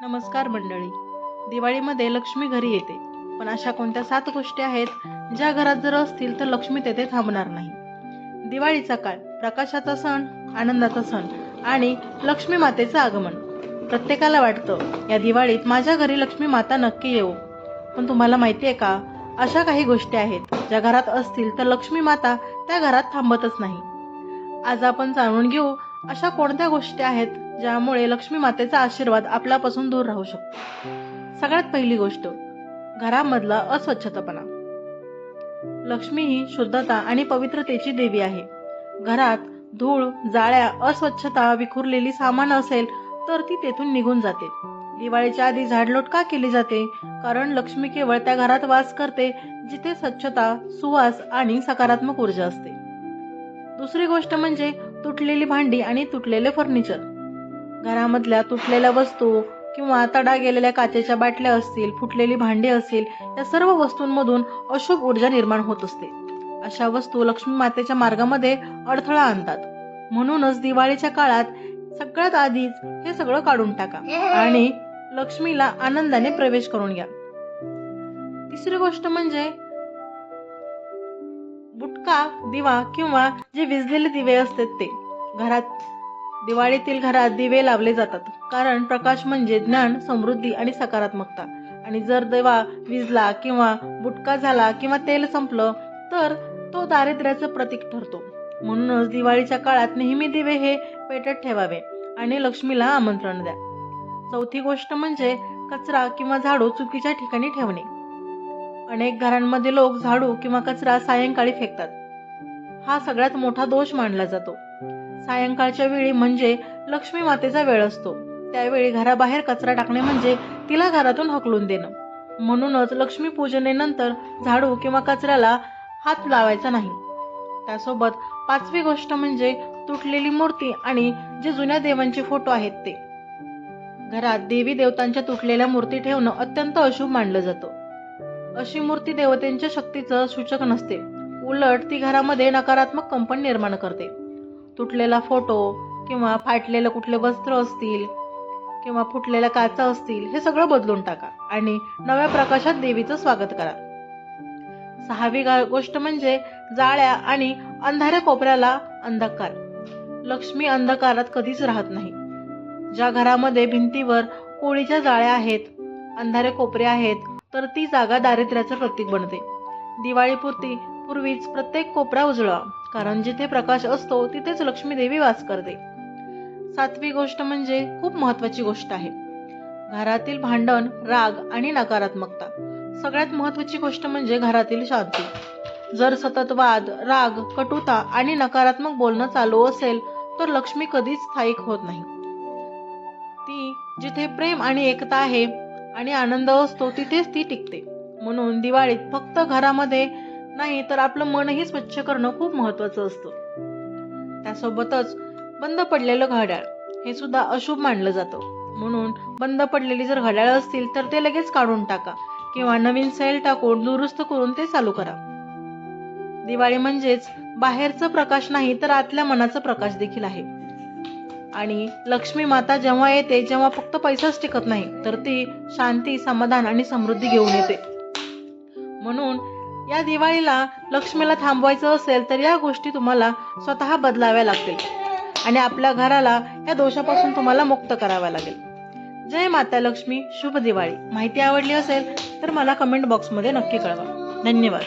नमस्कार मंडळी. दिवाळीमध्ये लक्ष्मी घरी येते. पण अशा कोणत्या सात गोष्टी आहेत ज्या घरात जर असतील तर लक्ष्मी तेथे थांबणार नाही. दिवाळीचा काळ प्रकाशाचा सण आनंदाचा सण आणि लक्ष्मी मातेचं आगमन. प्रत्येकाला वाटतं या दिवाळीत माझ्या घरी लक्ष्मी माता नक्की येऊ. पण तुम्हाला माहिती आहे का अशा काही गोष्टी आहेत ज्या घरात असतील तर लक्ष्मी माता त्या घरात थांबतच नाही. आज आपण जाणून घेऊ अशा कोणत्या गोष्टी आहेत ज्यामुळे लक्ष्मी मातेचा आशीर्वाद आपल्यापासून दूर राहू शकतो. सगळ्यात पहिली गोष्ट घरामधला अस्वच्छतापणा. लक्ष्मी ही शुद्धता आणि पवित्रतेची देवी आहे. घरात धूळ जाळ्या अस्वच्छता विखुरलेली सामान असेल तर ती तेथून निघून जाते. दिवाळीच्या आधी झाडलोट का केली जाते? कारण लक्ष्मी केवळ त्या घरात वास करते जिथे स्वच्छता सुवास आणि सकारात्मक ऊर्जा असते. दुसरी गोष्ट म्हणजे तुटलेली भांडी आणि तुटलेले फर्निचर. घरामधल्या तुटलेल्या वस्तू किंवा तडा गेलेल्या काचेच्या बाटल्या असतील फुटलेली भांडी असतील या सर्व वस्तूंमधून अशुभ ऊर्जा निर्माण होत असते. अशा वस्तू लक्ष्मी मातेच्या मार्गामध्ये अडथळा आणतात. म्हणूनच दिवाळीच्या काळात सगळ्यात आधीच हे सगळं काढून टाका आणि लक्ष्मीला आनंदाने प्रवेश करून घ्या. तिसरी गोष्ट म्हणजे बुटका दिवा किंवा जे विजलेले दिवे असतात ते. घरात दिवाळीतील घरात दिवे लावले जातात. कारण प्रकाश म्हणजे ज्ञान समृद्धी आणि सकारात्मकता. आणि जर दिवा विजला किंवा बुटका झाला किंवा तेल संपलं तर तो दारिद्र्याचं प्रतीक ठरतो. म्हणूनच दिवाळीच्या काळात नेहमी दिवे हे पेटत ठेवावे आणि लक्ष्मीला आमंत्रण द्या. चौथी गोष्ट म्हणजे कचरा किंवा झाडू चुकीच्या ठिकाणी ठेवणे. अनेक घरांमध्ये लोक झाडू किंवा कचरा सायंकाळी फेकतात. हा सगळ्यात मोठा दोष मानला जातो. सायंकाळच्या वेळी म्हणजे लक्ष्मी मातेचा वेळ असतो. त्यावेळी घराबाहेर कचरा टाकणे म्हणजे तिला घरातून हकलून देणं. म्हणूनच लक्ष्मी पूजनेनंतर झाडू किंवा कचऱ्याला हात लावायचा नाही. त्यासोबत पाचवी गोष्ट म्हणजे तुटलेली मूर्ती आणि जे जुन्या देवांचे फोटो आहेत ते. घरात देवी देवतांच्या तुटलेल्या मूर्ती ठेवणं अत्यंत अशुभ मानलं जातं. अशी मूर्ती देवतेच्या शक्तीचं सूचक नसते. उलट ती घरामध्ये नकारात्मक कंपन निर्माण करते. तुटलेला फोटो किंवा फाटलेलं कुठले वस्त्र असतील किंवा फुटलेल्या काचा असतील हे सगळं बदलून टाका आणि नव्या प्रकाशात देवीचं स्वागत करा. सहावी गोष्ट म्हणजे जाळ्या आणि अंधाऱ्या कोपऱ्याला अंधकार. लक्ष्मी अंधकारात कधीच राहत नाही. ज्या घरामध्ये भिंतीवर कोळीच्या जाळ्या आहेत अंधारे कोपरे आहेत तर ती जागा दारिद्र्याचं प्रतीक बनते. दिवाळीपुरती पूर्वीच प्रत्येक कोपरा उजळा. कारण जिथे प्रकाश असतो तिथेच लक्ष्मी देवी वास करते. सातवी गोष्ट म्हणजे खूप महत्वाची गोष्ट आहे. घरातील भांडण राग आणि नकारात्मकता. सगळ्यात महत्वाची गोष्ट म्हणजे घरातील शांती. जर सतत वाद राग कटुता आणि नकारात्मक बोलणं चालू असेल तर लक्ष्मी कधीच स्थायिक होत नाही. ती जिथे प्रेम आणि एकता आहे आणि आनंद असतो तिथेच ती टिकते. म्हणून दिवाळीत फक्त घरामध्ये नाही तर आपलं मनही स्वच्छ करणं खूप महत्वाचं असतं. त्यासोबतच बंद पडलेलं घड्याळ हे सुद्धा अशुभ मानलं जातं. म्हणून बंद पडलेली जर घड्याळ असतील तर ते लगेच काढून टाका किंवा नवीन सेल टाकून दुरुस्त करून ते चालू करा. दिवाळी म्हणजेच बाहेरचं प्रकाश नाही तर आतल्या मनाचा प्रकाश देखील आहे. आणि लक्ष्मी माता जेव्हा येते जेव्हा फक्त पैसाच टिकत नाही तर ती शांती समाधान आणि समृद्धी घेऊन येते. म्हणून या दिवाळीला लक्ष्मीला थांबवायचं असेल तर या गोष्टी तुम्हाला स्वतः बदलाव्या लागतील. आणि आपल्या घराला या दोषापासून तुम्हाला मुक्त करावा लागेल. जय माता लक्ष्मी शुभ दिवाळी. माहिती आवडली असेल तर मला कमेंट बॉक्समध्ये नक्की कळवा. धन्यवाद.